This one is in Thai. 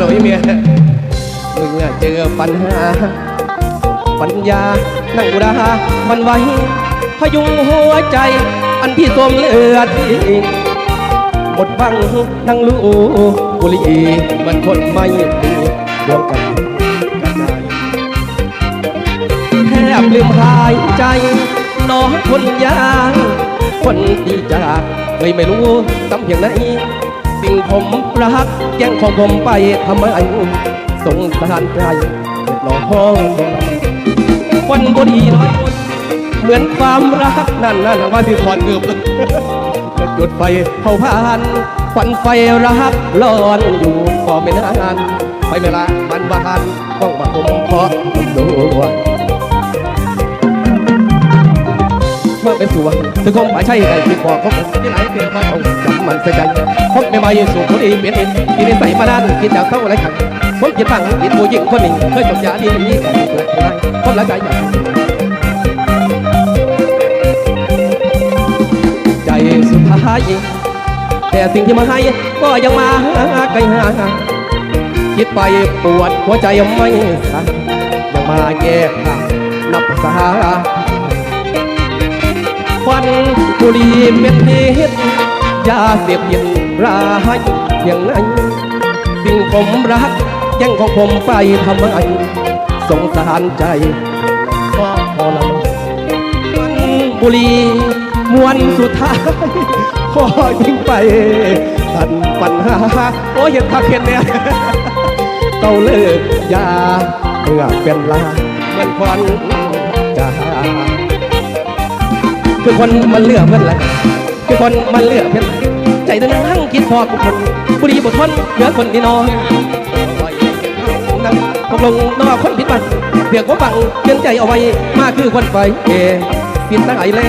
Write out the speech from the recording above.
อยเมียมึงเจอปัญหา ปัญญา นั่งอุรามันไว้ พยุงหัวใจ อันที่สมเลือดหมดบังนั่งลูบุหรีมันคนไม่ดีดวงกันกระจายแทบลืมหายใจน้องคนยางคนดีจากเคยไม่รู้ตำเพียงไหน สิ่งผมรักแย่งของผมไปทำไมสงสารใจเจ็บหนอห้องคนบดีน้อยคนเหมือนความรักนั่นนั่นว่าที่ถอดเกือบจุดไฟเผาผ่านควันไฟรักร้อนอยู่ก็ไม่นานไปเวลามันบานต้องมาผมขอด้วย เป็นสัวถึงคงไม่ใช่ไก่ที่บอกเขาที่ไหนเพียงพอเอาจำมันใส่ใจพบไม่มาอยู่สู่คนอีเปลี่ยนเองกินใส่มานานกินจากเท่าไรขันผมกินฟังกินผู้หญิงคนหนึ่งเคยจบยาดีนี้แต่ไม่ได้พบแล้วใจอย่างใจสุดท้ายแต่สิ่งที่มาให้ก็ยังมาไกลหาคิดไปปวดหัวใจไม่สั่นยังมาแก้ข่านับสาห รีเป็นพิษยาเสพติดร้ายเพียงไหนสิ่งผมรักยังของผมไปทำไมสงสารใจก็พอละบุรีมวนสุดท้ายขอยิ่งไปตันปัญหาโอ้ยเห็นทักเห็นเนี่ยเต้าเลิกยาเมื่อเป็นลาเหมือนควัน คือคนมันเลือกเพื่อนละคือคนมันเลือกเพื่อนใจตัวนั่งคิดพอกุคนบุรีบททนเหลือคนที่นอนนั่งตกลงนอกคนผิดมันเพียงผมฟังเตือนใจเอาไว้มาคือคนไฟเอผิดตั้งไอเล่